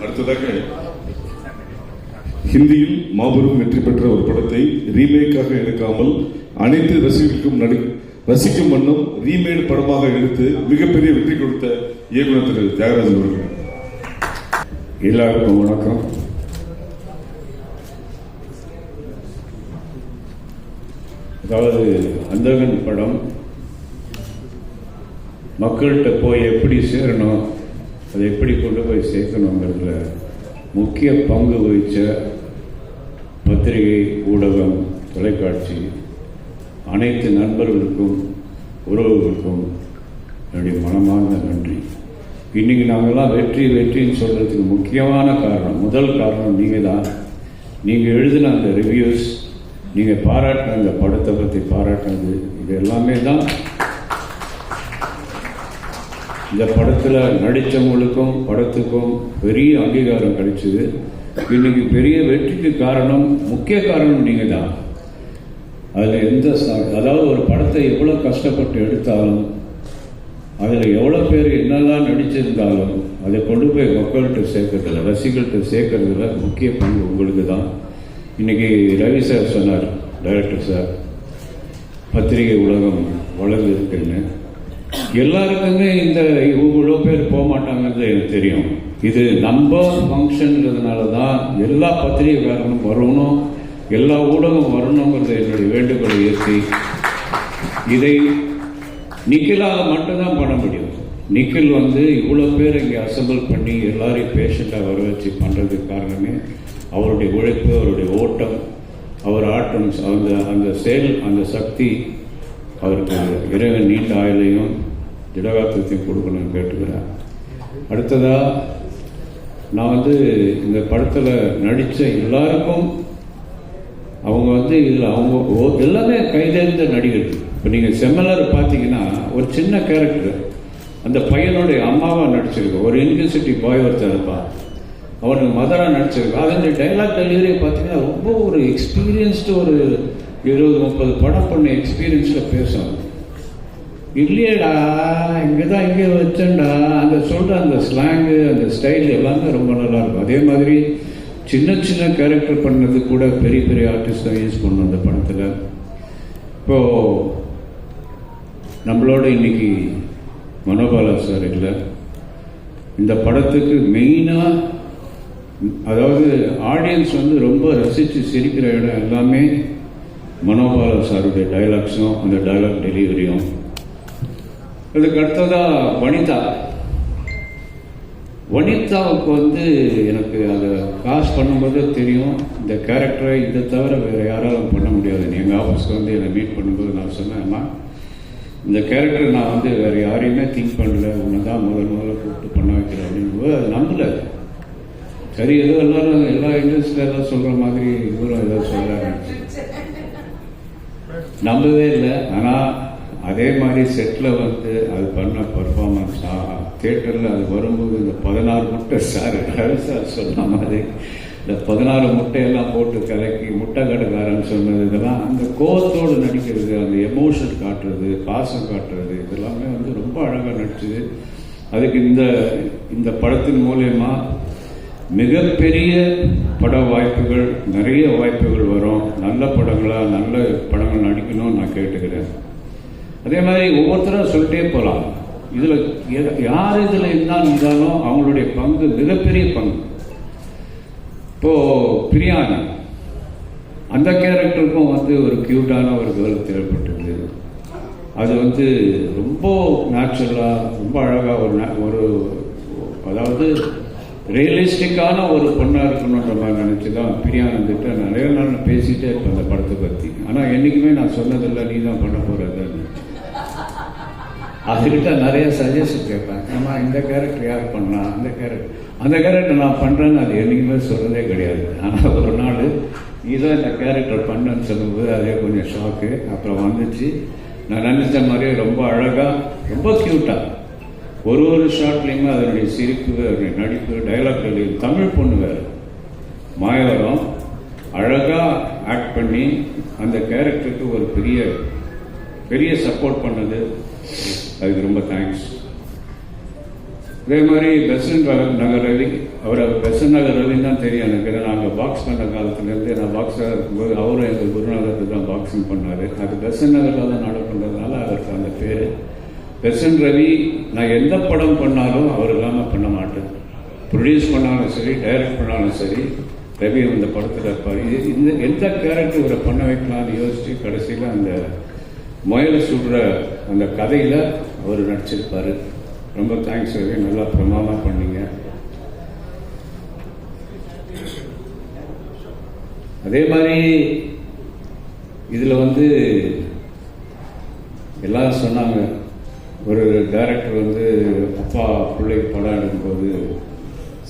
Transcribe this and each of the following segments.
அடுத்ததாக ஹிந்தியில் மாபெரும் வெற்றி பெற்ற ஒரு படத்தை ரீமேக்காக எடுக்காமல் அனைத்து ரசிகர்களுக்கும் நடி ரசிக்கும் வண்ணம் ரீமேட் படமாக எடுத்து மிகப்பெரிய வெற்றி கொடுத்த இயக்குனர் திரு தியாகராஜன் அவர்கள். எல்லாருக்கும் வணக்கம். அதாவது அந்தகன் படம் மக்கள்கிட்ட போய் எப்படி சேரணும்? அதை எப்படி கொண்டு போய் சேர்க்கணுங்கிறதுல முக்கிய பங்கு வகித்த பத்திரிகை ஊடகம் தொலைக்காட்சி அனைத்து நண்பர்களுக்கும் உறவுகளுக்கும் என்னுடைய மனமார்ந்த நன்றி. இன்னைக்கு நாங்கள்லாம் வெற்றி வெற்றின்னு சொல்கிறதுக்கு முக்கியமான காரணம் முதல் காரணம் நீங்கள் தான் நீங்கள் எழுதின அந்த ரிவ்யூஸ் நீங்கள் பாராட்டின அந்த படத்தை பற்றி பாராட்டினது இது எல்லாமே தான் இந்த படத்தில் நடித்தவங்களுக்கும் படத்துக்கும் பெரிய அங்கீகாரம் கிடைச்சிது. இன்னைக்கு பெரிய வெற்றிக்கு காரணம் முக்கிய காரணம் நீங்கள் தான் அதில் எந்த அதாவது ஒரு படத்தை எவ்வளோ கஷ்டப்பட்டு எடுத்தாலும் அதில் எவ்வளோ பேர் என்னெல்லாம் நடிச்சிருந்தாலும் அதை கொண்டு போய் மக்கள்கிட்ட சேர்க்கறதில்ல ரசிகர்கள்ட்ட சேர்க்கறதுல முக்கிய பங்கு உங்களுக்கு தான் இன்னைக்கு ரவி சார் சொன்னார் டைரக்டர் சார் பத்திரிகை உலகம் வளர்ந்துருக்குன்னு. எல்லாருக்குமே இந்த இவ்வளோ பேர் போக மாட்டாங்கிறது எனக்கு தெரியும். இது நம்ம ஃபங்க்ஷன்ங்கிறதுனால தான் எல்லா பத்திரிகைக்காரனும் வரணும் எல்லா ஊடகம் வரணுங்கிறது என்னுடைய வேண்டுகோளை ஏற்றி இதை நிக்கிலாக மட்டும்தான் பண்ண முடியும். நிக்கில் வந்து இவ்வளோ பேர் இங்கே அசம்பிள் பண்ணி எல்லாரையும் பேஷண்ட்டாக வர வச்சு பண்ணுறதுக்கு காரணமே அவருடைய உழைப்பு அவருடைய ஓட்டம் அவர் ஆட்டம் அந்த அந்த செயல் அந்த சக்தி அவருக்கு இறைவன் நீண்ட ஆயுளையும் திடகாத்திரத்தையும் கொடுக்கணும்னு கேட்டுக்கிறேன். அடுத்ததாக நான் வந்து இந்த படத்தில் நடித்த எல்லாருக்கும் அவங்க வந்து இதில் அவங்க எல்லாமே கைதேர்ந்த நடிகர்கள் இப்போ நீங்கள் செம்மலர் பார்த்தீங்கன்னா ஒரு சின்ன கேரக்டர் அந்த பையனுடைய அம்மாவாக நடிச்சிருக்கு. ஒரு யூனிவர்சிட்டி பாய் ஒருத்தர் இருப்பான் அவனுக்கு மதராக நடிச்சிருக்கு. அதனுடைய டைலாக் டெலிவரி பார்த்தீங்கன்னா ரொம்ப ஒரு எக்ஸ்பீரியன்ஸ்டு ஒரு இருபது முப்பது படம் பண்ண எக்ஸ்பீரியன்ஸில் பேசும் இல்லையேடா இங்கே தான் இங்கே வச்சேன்டா. அந்த சொல்கிற அந்த ஸ்லாங்கு அந்த ஸ்டைல் எல்லாமே ரொம்ப நல்லா இருக்கும். அதே மாதிரி சின்ன சின்ன கேரக்டர் பண்ணது கூட பெரிய பெரிய ஆர்டிஸ்ட் தான் யூஸ் பண்ணும் அந்த படத்தில். இப்போது நம்மளோட இன்னைக்கு மனோபாலா சார் இல்லை இந்த படத்துக்கு மெயினாக அதாவது ஆடியன்ஸ் வந்து ரொம்ப ரசித்து சிரிக்கிற இடம் எல்லாமே மனோபாலா சாருடைய டைலாக்ஸும் அந்த டைலாக் டெலிவரியும் இதுக்கு அடுத்ததா வனிதா. வனிதாவுக்கு வந்து எனக்கு அதை காசு பண்ணும்போது தெரியும். இந்த கேரக்டரை இதை தவிர வேறு யாராலும் பண்ண முடியாது. எங்கள் ஆஃபீஸ்க்கு வந்து என்னை மீட் பண்ணும்போது நான் சொன்னேன் இந்த கேரக்டர் நான் வந்து வேறு யாரையுமே திங்க் பண்ணல. உன்னை தான் முதல் முதல்ல கூப்பிட்டு பண்ண வைக்கிறேன். அப்படின்னு நம்பலை நம்பல. சரி ஏதோ எல்லாரும் எல்லா இண்டஸ்ட்ரியில எல்லாம் சொல்கிற மாதிரி இவரும் ஏதோ சொல்கிறாங்க நம்பவே இல்லை. ஆனால் அதே மாதிரி செட்டில் வந்து அது பண்ண பர்ஃபார்மன்ஸ் தேட்டரில் அது வரும்போது இந்த பதினாறு முட்டை சார் ரவி சார் சொன்ன மாதிரி இந்த பதினாறு முட்டையெல்லாம் போட்டு கலக்கி முட்டை கடைக்காரன் சொன்னது இதெல்லாம் அந்த கோபத்தோடு நடிக்கிறது அந்த எமோஷன் காட்டுறது பாசம் காட்டுறது இதெல்லாமே வந்து ரொம்ப அழகாக நடிச்சுது. அதுக்கு இந்த இந்த படத்தின் மூலயமா மிகப்பெரிய பட வாய்ப்புகள் நிறைய வாய்ப்புகள் வரும். நல்ல படங்களாக நல்ல படங்கள் நடிக்கணும்னு நான் கேட்டுக்கிறேன். அதே மாதிரி ஒவ்வொருத்தரும் சொல்லிட்டே போகலாம் இதில் யார் இதில் இருந்தால் இருந்தாலும் அவங்களுடைய பங்கு மிகப்பெரிய பங்கு. இப்போ பிரியாணி. அந்த கேரக்டருக்கும் வந்து ஒரு க்யூட்டான ஒரு கேர்ள் தேவைப்பட்டது. அது வந்து ரொம்ப நேச்சுரலாக ரொம்ப அழகாக ஒரு ஒரு அதாவது ரியலிஸ்டிக்கான ஒரு பொண்ணாக இருக்கணுன்ற மாதிரி நினச்சி தான் பிரியானந்துட்டு நிறைய நாள் பேசிகிட்டே இருப்பேன் அந்த படத்தை பற்றி ஆனால் என்றைக்குமே நான் சொன்னதில்லை நீ தான் பண்ண போகிறதுன்னு அதுக்கிட்ட நிறைய சஜஷன் கேட்பேன். ஏமா இந்த கேரக்டர் யார் பண்ணா? அந்த கேரக்டர் அந்த கேரக்டர் நான் பண்ணுறேன்னு அது என்றைக்குமே சொல்கிறதே கிடையாது. ஆனால் ஒரு நாள் இதான் இந்த கேரக்டர் பண்ணுன்னு சொல்லும்போது அதே கொஞ்சம் ஷாக்கு அப்புறம் வந்துச்சு. நான் நினச்ச மாதிரியே ரொம்ப அழகாக ரொம்ப க்யூட்டாக ஒரு ஒரு ஷாட்லேயுமே அதனுடைய சிரிப்பு அதனுடைய நடிப்பு டைலாக் தமிழ் பொண்ணு வேறு. மாயவரம் அழகாக ஆக்ட் பண்ணி அந்த கேரக்டருக்கு ஒரு பெரிய பெரிய சப்போர்ட் பண்ணது. அதுக்கு ரொம்ப தேங்க்ஸ் அதே மாதிரி பெசன் நகர் ரவி அவர் பெசன் நகர் ரவின்னு தான் தெரியும் எனக்கு. ஏன்னா நாங்கள் பாக்ஸ் பண்ண காலத்துலேருந்து நான் பாக்ஸாக இருக்கும்போது அவரும் எங்கள் குருநாதர் தான் பாக்ஸிங் பண்ணார். அது பெசன் நகரில் தான் நடக்கின்றதுனால அவருக்கு அந்த பேர். பெசன் ரவி நான் எந்த படம் பண்ணாலும் அவர் இல்லாமல் பண்ண மாட்டேன். ப்ரொடியூஸ் பண்ணாலும் சரி டைரக்ட் பண்ணாலும் சரி ரவி அந்த படத்தில் இருப்பார். இது இந்த எந்த கேரக்டர் இவரை பண்ண வைக்கலாம்னு யோசித்து கடைசியில் அந்த முயல் சுடுற அந்த கதையில் அவர் நடிச்சிருப்பார். ரொம்ப தேங்க்ஸ் ரவி நல்லா பிரமாதமாக பண்ணீங்க. அதே மாதிரி இதில் வந்து எல்லாரும் சொன்னாங்க ஒரு டைரக்டர் வந்து அப்பா பிள்ளைக்கு படம் எடுக்கும்போது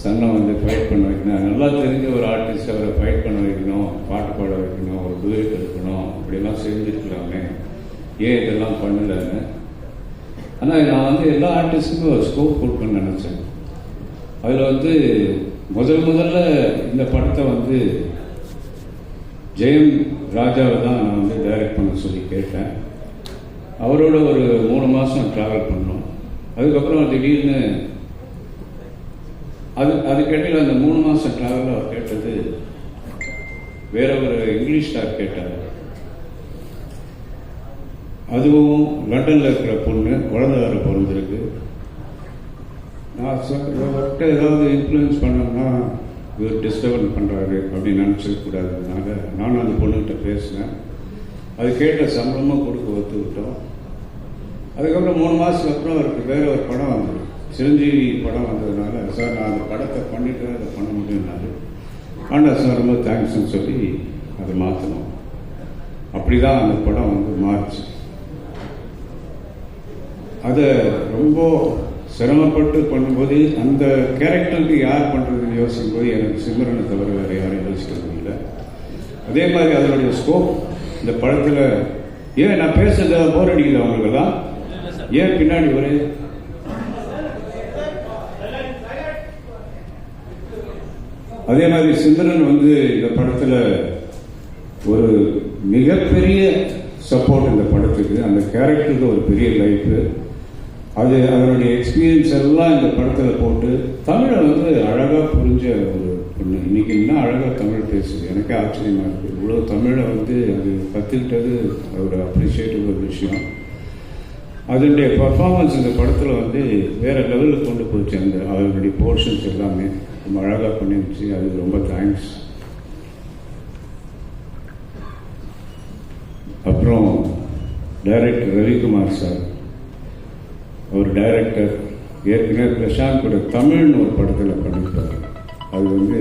சன்னை வந்து ஃபைட் பண்ண வைக்கணும். நல்லா தெரிஞ்ச ஒரு ஆர்டிஸ்ட் அவரை ஃபைட் பண்ண வைக்கணும் பாட்டு பாட வைக்கணும் ஒரு டூயட் எடுக்கணும் அப்படிலாம் செஞ்சுருக்கலாமே. ஏன் இதெல்லாம் பண்ணலன்னு ஆனால் நான் வந்து எல்லா ஆர்டிஸ்ட்டுக்கும் ஒரு ஸ்கோப் கொடுக்கணும்னு நினச்சேன். அதில் வந்து முதல் முதல்ல இந்த படத்தை வந்து ஜெயம் ராஜாவை தான் நான் வந்து டைரக்ட் பண்ண சொல்லி கேட்டேன். அவரோட ஒரு மூணு மாதம் ட்ராவல் பண்ணோம். அதுக்கப்புறம் திடீர்னு அது அதுக்கிடையில் அந்த மூணு மாதம் ட்ராவலில் அவர் கேட்டது வேற ஒரு இங்கிலீஷ் ஸ்டார் கேட்டார். அதுவும் லண்டனில் இருக்கிற பொண்ணு குழந்தை வேற பிறந்திருக்கு நான் சொ- ஏதாவது இன்ஃப்ளூயன்ஸ் பண்ணோம்னா இவர் டிஸ்டர்பன் பண்ணுறாரு அப்படின்னு நினச்சிக்கூடாதுனால நானும் அந்த பொண்ணுகிட்ட பேசினேன் அது கேட்ட சம்பளமாக கொடுக்க ஒத்துக்கிட்டோம் அதுக்கப்புறம் மூணு மாதத்துக்கு அப்புறம் அவருக்கு வேற ஒரு படம் வந்தது. சிரஞ்சீவி படம் வந்ததுனால சார் நான் அந்த படத்தை பண்ணிட்டு அதை பண்ண முடியும்னாரு ஆனால் சார் ரொம்ப தேங்க்ஸ்ன்னு சொல்லி அதை மாற்றணும் அப்படி தான் அந்த படம் வந்து மாறுச்சு. அதை ரொம்ப சிரமப்பட்டு பண்ணும்போது அந்த கேரக்டருக்கு யார் பண்ணுறதுன்னு யோசிக்கும் போது எனக்கு சிம்மரனை தவிர வேறு யாரும் யோசிக்க முடியல அதே மாதிரி அதனுடைய ஸ்கோப் இந்த படத்தில் ஏன் நான் பேசுறத போர் அடிக்குது அவங்களுக்கெல்லாம் ஏன் பின்னாடி ஒரு அதே மாதிரி சிந்தரன் வந்து இந்த படத்தில் ஒரு மிகப்பெரிய சப்போர்ட் இந்த படத்துக்கு. அந்த கேரக்டருக்கு ஒரு பெரிய லைஃப் அது அதனுடைய எக்ஸ்பீரியன்ஸ் எல்லாம் இந்த படத்தில் போட்டு தமிழை வந்து அழகாக புரிஞ்ச ஒரு பொண்ணு. இன்னைக்கு என்ன அழகாக தமிழ் பேசுது? எனக்கே ஆச்சரியமாக இருக்குது இவ்வளோ தமிழை வந்து அது கற்றுக்கிட்டது ஒரு அப்ரிஷியேட்டிவ் ஒரு விஷயம். அதனுடைய பர்ஃபார்மன்ஸ் இந்த படத்தில் வந்து வேற லெவலில் கொண்டு போச்சு. அந்த அதனுடைய போர்ஷன்ஸ் எல்லாமே ரொம்ப அழகாக பண்ணிருந்துச்சு. அது ரொம்ப தேங்க்ஸ் அப்புறம் டைரக்டர் ரவிக்குமார் சார். அவர் டைரக்டர் ஏற்கனவே பிரசாந்த் கூட தமிழ்னு ஒரு படத்தில் பண்ணியிருப்பார் அது வந்து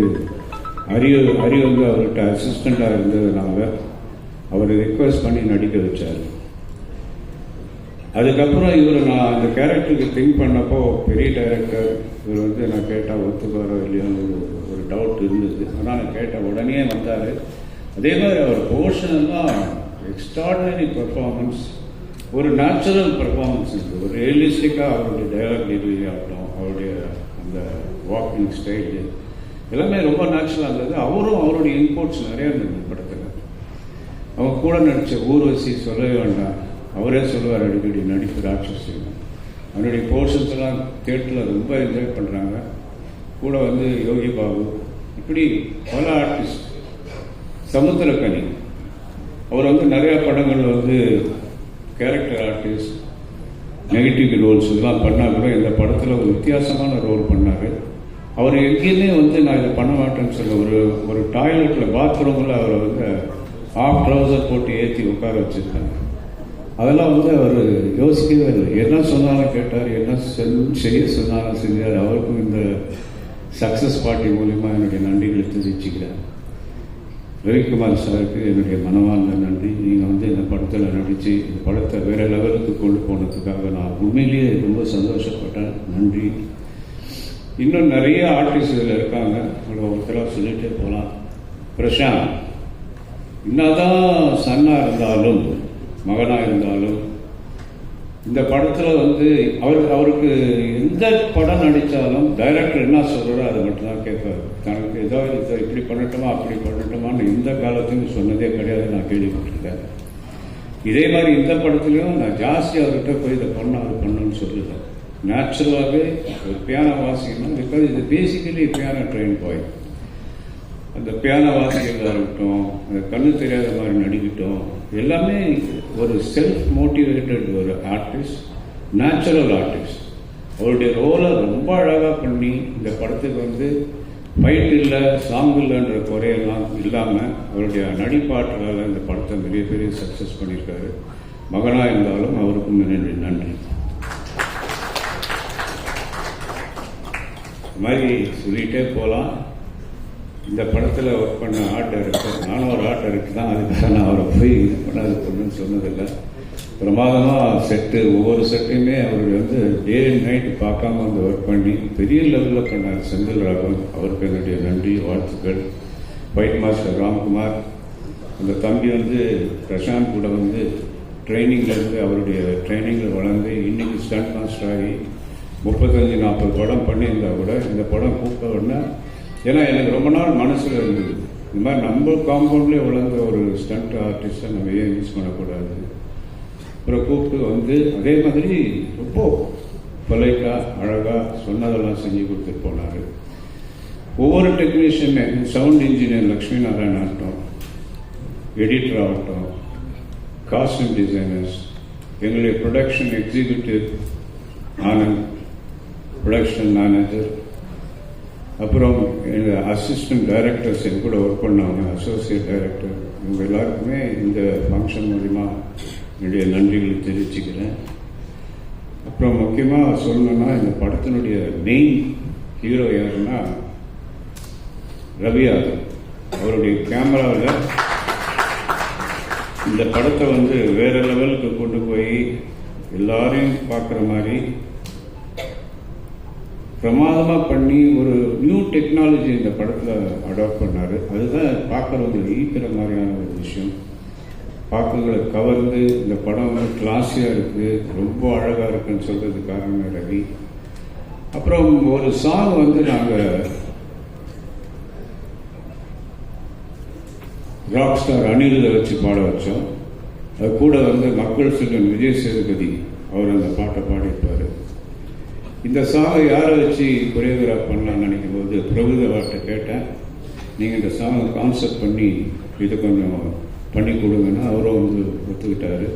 அரிய அரி வந்து அவர்கிட்ட அசிஸ்டண்ட்டாக இருந்ததுனால அவரை ரெக்வஸ்ட் பண்ணி நடிக்க வச்சார். அதுக்கப்புறம் இவர் நான் அந்த கேரக்டருக்கு திங்க் பண்ணப்போ பெரிய டைரக்டர் இவர் வந்து நான் கேட்டால் ஒத்துப்பாரோ இல்லையோன்னு ஒரு ஒரு டவுட் இருந்தது. ஆனால் நான் கேட்ட உடனே வந்தார். அதே மாதிரி அவர் போர்ஷன் எல்லாம் எக்ஸ்ட்ராடனரி பர்ஃபார்மன்ஸ் ஒரு நேச்சுரல் பெர்ஃபார்மன்ஸ் இருக்குது ஒரு ரியலிஸ்டிக்காக அவருடைய டைலாக் டெலிவரி ஆகட்டும் அவருடைய அந்த வாக்கிங் ஸ்டைலு எல்லாமே ரொம்ப நேச்சுரலாக இருந்தது. அவரும் அவருடைய இன்புட்ஸ் நிறையா இருந்தது படத்தில் அவங்க கூட நடித்த ஊர்வசி சொல்லவே வேண்டாம். அவரே சொல்லுவார் அடிக்கடி நடிப்பு ராட்சசி அவனுடைய போர்ஷன்ஸ் எல்லாம் தேட்டரில் ரொம்ப என்ஜாய் பண்ணுறாங்க கூட வந்து யோகி பாபு இப்படி பல ஆர்டிஸ்ட் சமுத்திரக்கனி. அவர் வந்து நிறைய படங்கள் வந்து கேரக்டர் ஆர்டிஸ்ட் நெகட்டிவ் ரோல்ஸ் இதெல்லாம் பண்ணால் கூட இந்த படத்தில் ஒரு வித்தியாசமான ரோல் பண்ணார். அவர் எங்கேயுமே வந்து நான் இதை பண்ண மாட்டேன்னு சொல்ல ஒரு ஒரு டாய்லெட்டில் பாத்ரூமில் அவரை வந்து ஆஃப் ட்ரௌசர் போட்டு ஏற்றி உட்கார வச்சுருக்காங்க. அதெல்லாம் வந்து அவர் யோசிக்கவே இல்லை. என்ன சொன்னாலும் கேட்டார் என்ன செல் செய்ய சொன்னாலும் செஞ்சார். அவருக்கும் இந்த சக்ஸஸ் பார்ட்டி மூலிமா என்னுடைய நன்றிகளை தெரிவிச்சுக்கிறேன். ரவிக்குமார் சாருக்கு என்னுடைய மனமார்ந்த நன்றி. நீங்கள் வந்து இந்த படத்தில் நடித்து இந்த படத்தை வேறு லெவலுக்கு கொண்டு போனதுக்காக நான் உண்மையிலேயே ரொம்ப சந்தோஷப்பட்டேன். நன்றி. இன்னும் நிறைய ஆர்டிஸ்ட் இதில் இருக்காங்க. அவ்வளோ ஒருத்தராக சொல்லிகிட்டே போகலாம். பிரசாந்த். என்னதான் சன்னாக இருந்தாலும் மகனாக இருந்தாலும் இந்த படத்தில் வந்து அவர் அவருக்கு எந்த படம் நடித்தாலும் டைரக்டர் என்ன சொல்கிறாரோ அதை மட்டும்தான் கேட்பார். தனக்கு ஏதாவது இதை இப்படி பண்ணட்டுமா அப்படி பண்ணட்டுமான்னு இந்த காலத்துக்கு சொன்னதே கிடையாது நான் கேள்விப்பட்டிருக்கேன். இதே மாதிரி இந்த படத்துலையும் நான் ஜாஸ்தி அவர்கிட்ட போய் இதை பண்ண அவர் பண்ணுன்னு சொல்லுதேன் நேச்சுரலாகவே ஒரு பியானோ வாசிக்கணும் பிகாஸ் இது பேசிக்கலி பியானோ ட்ரெயின் பாய் அந்த பியானோ வாசிக்கிறதா இருக்கட்டும் அந்த கண்ணு தெரியாத மாதிரி நடிக்கட்டும் எல்லாமே ஒரு செல்ஃப் மோட்டிவேட்டட் ஒரு ஆர்டிஸ்ட் நேச்சுரல் ஆர்டிஸ்ட் அவருடைய ரோலை ரொம்ப அழகாக பண்ணி இந்த படத்துக்கு வந்து ஃபைட் இல்லை சாங் இல்லைன்ற குறையெல்லாம் இல்லாமல் அவருடைய நடிப்பாற்றலால் இந்த படத்தை பெரிய பெரிய சக்ஸஸ் பண்ணியிருக்காரு. மகனாக இருந்தாலும் அவருக்கும் நன்றி நன்றி. இது மாதிரி சொல்லிகிட்டே போகலாம் இந்த படத்தில் ஒர்க் பண்ண ஆர்ட் டைரக்டர் நானும் ஒரு ஆர்ட் டைரக்டர் தான் அதுக்காக நான் அவரை போய் இது பண்ணாது பண்ணுன்னு சொன்னதில்லை. பிரமாதமாக செட்டு ஒவ்வொரு செட்டையுமே அவர் வந்து டே அண்ட் நைட் பார்க்காம வந்து ஒர்க் பண்ணி பெரிய லெவலில் பண்ணார் செந்தில் ராகவன். அவருக்கு என்னுடைய நன்றி வாழ்த்துக்கள். ஃபைட் மாஸ்டர் ராம்குமார் அந்த தம்பி வந்து பிரசாந்த் கூட வந்து ட்ரைனிங்லேருந்து அவருடைய ட்ரைனிங்கில் வளர்ந்து இன்னைக்கு ஸ்டண்ட் மாஸ்டர் ஆகி முப்பத்தஞ்சு நாற்பது படம் பண்ணியிருந்தா கூட இந்த படம் கூப்பிட்ட உடனே ஏன்னா எனக்கு ரொம்ப நாள் மனசில் இருந்தது. இந்த மாதிரி நம்ம காம்பவுண்ட்லேயே வளர்ந்த ஒரு ஸ்டண்ட் ஆர்டிஸ்ட்டை நம்ம ஏன் யூஸ் பண்ணக்கூடாது? அப்புறம் கூப்பிட்டு வந்து அதே மாதிரி ரொம்ப பொலைட்டாக அழகாக சொன்னதெல்லாம் செஞ்சு கொடுத்துட்டு போனார். ஒவ்வொரு டெக்னீஷியனுமே சவுண்ட் இன்ஜினியர் லக்ஷ்மி நாராயண் ஆகட்டும் எடிட்டர் ஆகட்டும் காஸ்டியூம் டிசைனர்ஸ் எங்களுடைய production executive Anand production manager அப்புறம் எங்கள் அசிஸ்டன்ட் டைரக்டர்ஸ் என் கூட ஒர்க் பண்ணாங்க அசோசியேட் டைரக்டர் இவங்க எல்லாருக்குமே இந்த ஃபங்க்ஷன் மூலிமா என்னுடைய நன்றிகளை தெரிவிச்சுக்கிறேன். அப்புறம் முக்கியமாக சொல்லணும்னா இந்த படத்தினுடைய மெயின் ஹீரோ யாருன்னா ரவி யாதவ் அவருடைய கேமராவில் இந்த படத்தை வந்து வேற லெவலுக்கு கொண்டு போய் எல்லாரையும் பார்க்குற மாதிரி பிரமாதமாக பண்ணி ஒரு நியூ டெக்னாலஜி இந்த படத்தில் அடாப்ட் பண்ணார். அதுதான் பார்க்குறவங்க ஈர்க்கிற மாதிரியான ஒரு விஷயம். பார்க்கறவங்களை கவர்ந்து இந்த படம் வந்து கிளாஸியாக இருக்குது ரொம்ப அழகாக இருக்குன்னு சொல்கிறது காரணம் ரவி. அப்புறம் ஒரு சாங் வந்து நாங்கள் ராக் ஸ்டார் அனிருதை வச்சு பாட வச்சோம். அது கூட வந்து மக்கள் செல்வன் விஜய் சேதுபதி அவர் அந்த பாட்டை பாடியிருப்பார். இந்த சாங்கை யாரை வச்சு கொரியோகிராஃப் பண்ணலாம்னு நினைக்கும் போது பிரபுதவாட்ட கேட்டேன். நீங்கள் இந்த சாங்கை கான்செப்ட் பண்ணி இதை கொஞ்சம் பண்ணி கொடுங்கன்னா அவரும் வந்து ஒத்துக்கிட்டாரு.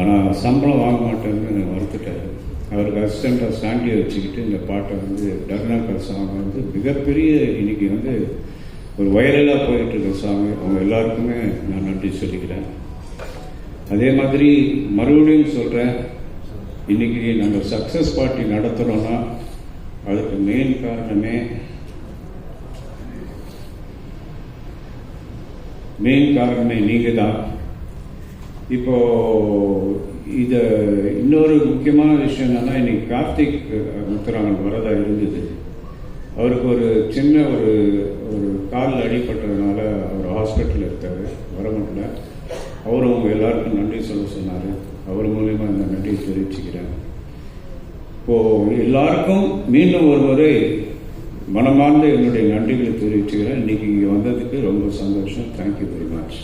ஆனால் சம்பளம் வாங்க மாட்டேன்னு மறுத்துட்டாரு. அவருக்கு அசிஸ்டண்ட்டாக சாண்டியை வச்சுக்கிட்டு இந்த பாட்டை வந்து டர்னாக்கர் சாங் வந்து மிகப்பெரிய இன்னைக்கு வந்து ஒரு வைரலாக போயிட்டு இருக்க சாங் அவங்க எல்லாருக்குமே நான் நன்றி சொல்லிக்கிறேன். அதே மாதிரி மறுபடியும் சொல்கிறேன் இன்னைக்கு நம்ம சக்ஸஸ் பார்ட்டி நடத்துகிறோன்னா அதுக்கு மெயின் காரணமே மெயின் காரணமே நீங்கள் தான் இப்போ இத இன்னொரு முக்கியமான விஷயம் என்னன்னா இன்னைக்கு கார்த்திக் முத்துராமன் வரதா இருந்தது. அவருக்கு ஒரு சின்ன ஒரு ஒரு காலில் அடிபட்டதுனால அவர் ஹாஸ்பிட்டலில் இருக்கார் வர முடியல. அவரும் அவங்க எல்லாருக்கும் நன்றி சொல்ல சொன்னார். அவர் மூலயமா இந்த நன்றியை தெரிவிச்சுக்கிறேன். இப்போ எல்லாருக்கும் மீண்டும் ஒரு முறை மனமார்ந்த என்னுடைய நன்றிகளை தெரிவிச்சுக்கிறேன். இன்னைக்கு இங்கே வந்ததுக்கு ரொம்ப சந்தோஷம். Thank you very much